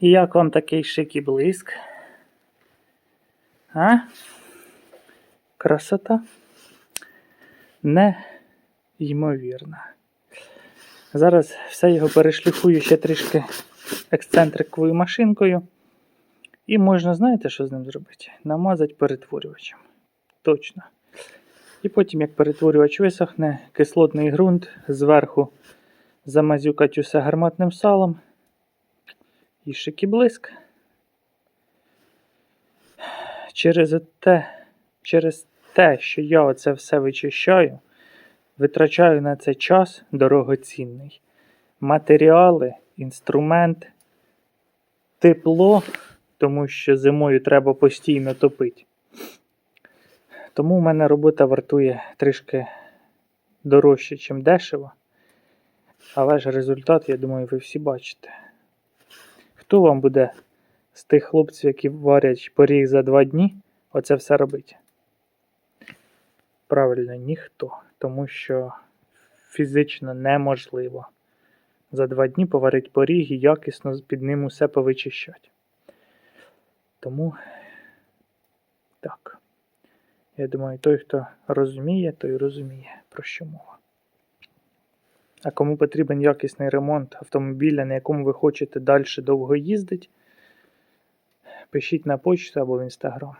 І як вам такий шик і блиск? А? Красота? Неймовірна. Зараз все його перешліфую ще трішки ексцентриковою машинкою. І можна, знаєте, що з ним зробити? Намазати перетворювачем. Точно. І потім, як перетворювач висохне, кислотний ґрунт зверху замазюкать усе гарматним салом. І шик і блиск. Через те, через те, що я оце все вичищаю, витрачаю на це час дорогоцінний. Матеріали, інструмент, тепло, тому що зимою треба постійно топити. Тому у мене робота вартує трішки дорожче, ніж дешево. Але ж результат, я думаю, ви всі бачите. Хто вам буде з тих хлопців, які варять поріг за два дні, оце все робити? Правильно, ніхто. Тому що фізично неможливо за два дні поварити поріг і якісно під ним усе повичищати. Тому так. Я думаю, той, хто розуміє, той розуміє, про що мова. А кому потрібен якісний ремонт автомобіля, на якому ви хочете далі довго їздити, пишіть на почту або в інстаграм.